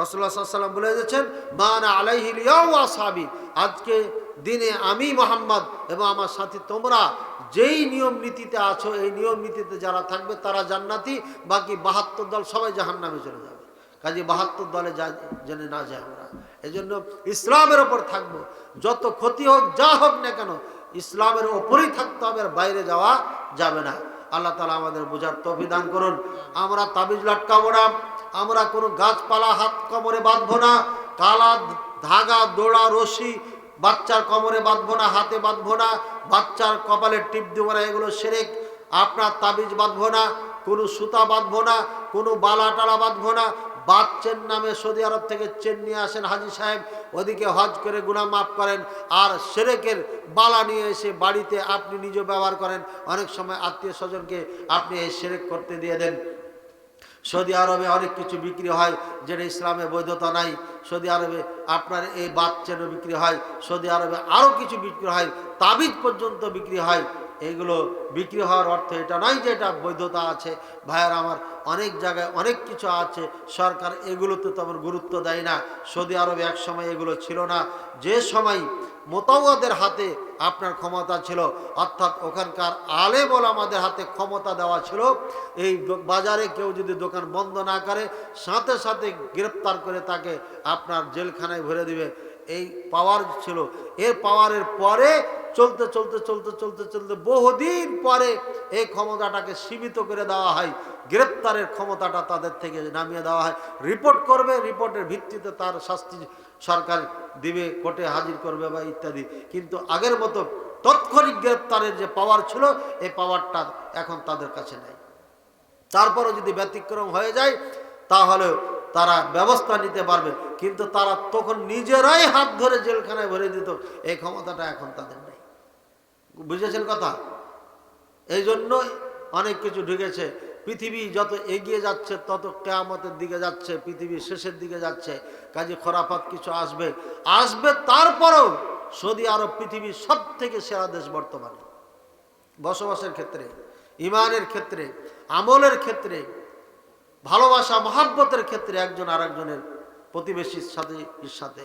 রসুল্লাহ সাল্লাম বলে দিয়েছেন, মান আলাইহিল আজকে দিনে আমি মোহাম্মদ এবং আমার সাথী তোমরা যেই নিয়ম নীতিতে আছো, এই নিয়ম নীতিতে যারা থাকবে তারা জান্নাতি, বাকি বাহাত্তর দল সবাই জাহান্নামে চলে যাবে। কাজে বাহাত্তর দলে যা, জেনে না যায় আমরা এই জন্য ইসলামের ওপর থাকব। যত ক্ষতি হোক, যা হোক না কেন, ইসলামের ওপরই থাকতে হবে আর বাইরে যাওয়া যাবে না। আল্লাহ তালা আমাদের বোঝার তফিদান করুন। আমরা তাবিজ লটকাবো না। আমরা কোনো গাছপালা হাত কোমরে বাঁধবো না, কালা ধাগা দোড়া রশি বাচ্চার কোমরে বাঁধবো না, হাতে বাঁধবো না, বাচ্চার কপালে টিপ দেবো না, এগুলো সেরেক, আপনার তাবিজ বাঁধবো না, কোনো সুতা বাঁধবো না, কোনো বালা টালা বাঁধবো না, বাচ্চের নামে সৌদি আরব থেকে চেন নিয়ে আসেন হাজি সাহেব, ওদিকে হজ করে গুণা মাফ করেন, আর সেরেকের বালা নিয়ে এসে বাড়িতে আপনি নিজে ব্যবহার করেন, অনেক সময় আত্মীয় স্বজনকে আপনি এই সেরেক করতে দিয়ে দেন। সৌদি আরবে অনেক কিছু বিক্রি হয় যেটা ইসলামে বৈধতা নাই। সৌদি আরবে আপনার এই বাচ্চারও বিক্রি হয়, সৌদি আরবে আরও কিছু বিক্রি হয়, তাবিজ পর্যন্ত বিক্রি হয় এগুলো বিক্রি হওয়ার অর্থ এটা নয় যে এটা বৈধতা আছে। ভাইয়ার আমার অনেক জায়গায় অনেক কিছু আছে, সরকার এগুলোতে তেমন গুরুত্ব দেয় না। সৌদি আরবে এক সময় এগুলো ছিল না। যে সময় মোতাওয়াদের হাতে আপনার ক্ষমতা ছিল। অর্থাৎ ওখানকার আলে বল আমাদের হাতে ক্ষমতা দেওয়া ছিল। এই বাজারে কেউ যদি দোকান বন্ধ না করে, সাথে সাথে গ্রেপ্তার করে তাকে আপনার জেলখানায় ভরে দিবে। এই পাওয়ার ছিল। এর পাওয়ারের পরে চলতে চলতে চলতে চলতে চলতে বহুদিন পরে এই ক্ষমতাটাকে সীমিত করে দেওয়া হয়। গ্রেপ্তারের ক্ষমতাটা তাদের থেকে নামিয়ে দেওয়া হয়। রিপোর্ট করবে, রিপোর্টের ভিত্তিতে তার শাস্তি সরকার দিবে, কোর্টে হাজির করবে বা ইত্যাদি। কিন্তু আগের মতো তৎক্ষণিক গ্রেপ্তারের যে পাওয়ার ছিল, এই পাওয়ারটা এখন তাদের কাছে নেই। তারপরও যদি ব্যতিক্রম হয়ে যায়, তাহলে তারা ব্যবস্থা নিতে পারবে। কিন্তু তারা তখন নিজেরাই হাত ধরে জেলখানায় ভরে দিত। এই ক্ষমতাটা এখন তাদের নেই। বুঝেছেন কথা? এই জন্যই অনেক কিছু ঢুকেছে। পৃথিবী যত এগিয়ে যাচ্ছে, তত কেয়ামতের দিকে যাচ্ছে পৃথিবী শেষের দিকে যাচ্ছে। কাজে খরাফাত কিছু আসবে। আসবে তারপরেও সৌদি আরব পৃথিবীর সব থেকে সেরা দেশ বর্তমানে। বসবাসের ক্ষেত্রে, ইমানের ক্ষেত্রে, আমলের ক্ষেত্রে, ভালোবাসা, মহাব্বতের ক্ষেত্রে একজন আরেকজনের প্রতিবেশীর সাথে সাথে।